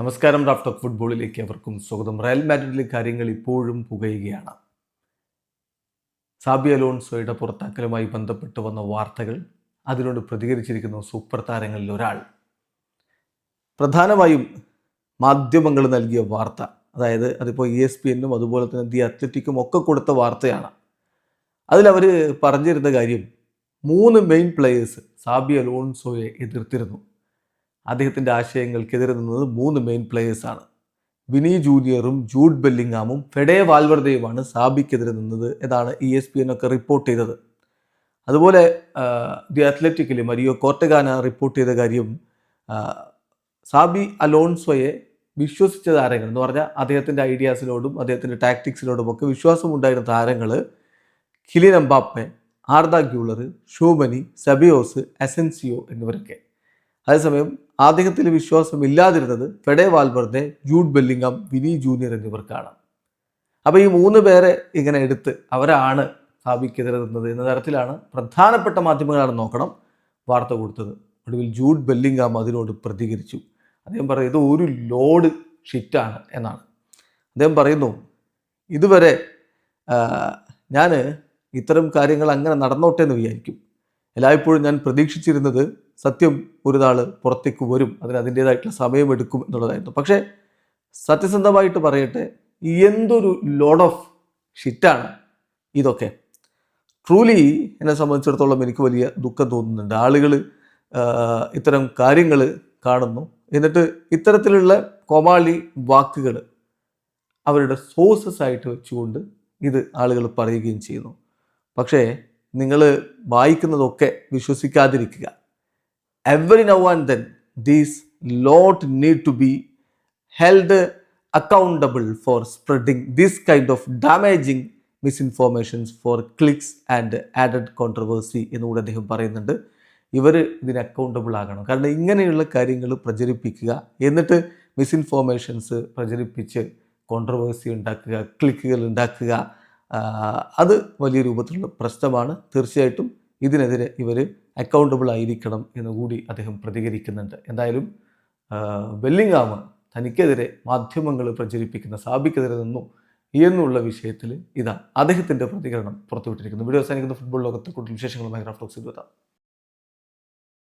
നമസ്കാരം ഓഫ് ഫുട്ബോളിലേക്ക് അവർക്കും സ്വാഗതം. റയൽ മാഡ്രിഡിലെ കാര്യങ്ങൾ ഇപ്പോഴും പുകയുകയാണ്. സാബി അലോൺസോയുടെ പുറത്താക്കലുമായി ബന്ധപ്പെട്ട് വന്ന വാർത്തകൾ അതിനോട് പ്രതികരിച്ചിരിക്കുന്ന സൂപ്പർ താരങ്ങളിൽ ഒരാൾ. പ്രധാനമായും മാധ്യമങ്ങൾ നൽകിയ വാർത്ത അതായത് അതിപ്പോൾ ഇ എസ് പി എന്നും അതുപോലെ തന്നെ ദി അത്ലറ്റിക്കും ഒക്കെ കൊടുത്ത വാർത്തയാണ്. അതിലവർ പറഞ്ഞിരുന്ന കാര്യം മൂന്ന് മെയിൻ പ്ലെയേഴ്സ് സാബി അലോൺസോയെ എതിർത്തിരുന്നു. അദ്ദേഹത്തിന്റെ ആശയങ്ങൾക്കെതിരെ നിന്നത് മൂന്ന് മെയിൻ പ്ലേയേഴ്സാണ് വിനി ജൂനിയറും ജൂഡ് ബെല്ലിങ്ങാമും ഫെഡേ വാൽവർദയുമാണ് സാബിക്കെതിരെ നിന്നത് എന്നാണ് ഇ എസ് പി എന്നൊക്കെ റിപ്പോർട്ട് ചെയ്തത്. അതുപോലെ ദി അത്ലറ്റിക്കിൽ മരിയോ കോർട്ടഗാന റിപ്പോർട്ട് ചെയ്ത കാര്യം സാബി അലോൺസോയെ വിശ്വസിച്ച താരങ്ങൾ എന്ന് പറഞ്ഞാൽ അദ്ദേഹത്തിന്റെ ഐഡിയാസിനോടും അദ്ദേഹത്തിന്റെ ടാക്ടിക്സിനോടും ഒക്കെ വിശ്വാസമുണ്ടായിരുന്ന താരങ്ങൾ Kylian Mbappe Arda Guler Chouameni Ceballos Asensio എന്നിവരൊക്കെ. അതേസമയം വിശ്വാസം ഇല്ലാതിരുന്നത് Fede Valverde Jude Bellingham Vini junior എന്നിവർക്കാണ്. അപ്പോൾ ഈ മൂന്ന് പേരെ ഇങ്ങനെ എടുത്ത് അവരാണ് സ്ഥാപിക്കെതിരെ എന്ന തരത്തിലാണ് പ്രധാനപ്പെട്ട മാധ്യമങ്ങളാണ് നോക്കണം വാർത്ത കൊടുത്തത്. ഒടുവിൽ ജൂഡ് ബെല്ലിംഗാം അതിനോട് പ്രതികരിച്ചു. അദ്ദേഹം പറയും ഇത് ഒരു ലോഡ് ഷിറ്റാണ് എന്നാണ്. അദ്ദേഹം പറയുന്നു ഇതുവരെ ഞാൻ ഇത്തരം കാര്യങ്ങൾ അങ്ങനെ നടന്നോട്ടെ എന്ന് വിചാരിക്കും. എല്ലായ്പ്പോഴും ഞാൻ പ്രതീക്ഷിച്ചിരുന്നത് സത്യം ഒരു നാൾ പുറത്തേക്ക് വരും അതിന് അതിന്റേതായിട്ടുള്ള സമയമെടുക്കും എന്നുള്ളതായിരുന്നു. പക്ഷേ സത്യസന്ധമായിട്ട് പറയട്ടെ എന്തൊരു ലോഡ് ഓഫ് ഷിറ്റാണ് ഇതൊക്കെ. ട്രൂലി എന്നെ സംബന്ധിച്ചിടത്തോളം എനിക്ക് വലിയ ദുഃഖം തോന്നുന്നുണ്ട്. ആളുകൾ ഇത്തരം കാര്യങ്ങൾ കാണുന്നു. എന്നിട്ട് ഇത്തരത്തിലുള്ള കോമാളി വാക്കുകൾ അവരുടെ സോഴ്സസ് ആയിട്ട് വെച്ചുകൊണ്ട് ഇത് ആളുകൾ പറയുകയും ചെയ്യുന്നു. പക്ഷേ നിങ്ങൾ വായിക്കുന്നതൊക്കെ വിശ്വസിക്കാതിരിക്കുക. Every now and then these lot need to be held accountable for spreading this kind of damaging misinformations for clicks and added controversy എന്നുകൂടെ അദ്ദേഹം പറയുന്നുണ്ട്. ഇവർ ഇതിന് അക്കൗണ്ടബിൾ ആകണം. കാരണം ഇങ്ങനെയുള്ള കാര്യങ്ങൾ പ്രചരിപ്പിക്കുക എന്നിട്ട് മിസ്ഇൻഫോർമേഷൻസ് പ്രചരിപ്പിച്ച് കോൺട്രവേഴ്സി ഉണ്ടാക്കുക ക്ലിക്കുകൾ ഉണ്ടാക്കുക അത് വലിയ രൂപത്തിലുള്ള പ്രശ്നമാണ്. തീർച്ചയായിട്ടും ഇതിനെതിരെ ഇവർ അക്കൗണ്ടബിൾ ആയിരിക്കണം എന്ന് കൂടി അദ്ദേഹം പ്രതികരിക്കുന്നുണ്ട്. എന്തായാലും വെല്ലിങ്ങാമ തനിക്കെതിരെ മാധ്യമങ്ങൾ പ്രചരിപ്പിക്കുന്ന സാബിക്കെതിരെ നിന്നു എന്നുള്ള വിഷയത്തിൽ ഇതാ അദ്ദേഹത്തിന്റെ പ്രതികരണം പുറത്തുവിട്ടിരിക്കുന്നു. വീഡിയോ അവസാനിക്കുന്ന. ഫുട്ബോൾ ലോകത്തെ കൂടുതൽ വിശേഷങ്ങളുമായി റഫ്ലോക്സ് എത്താം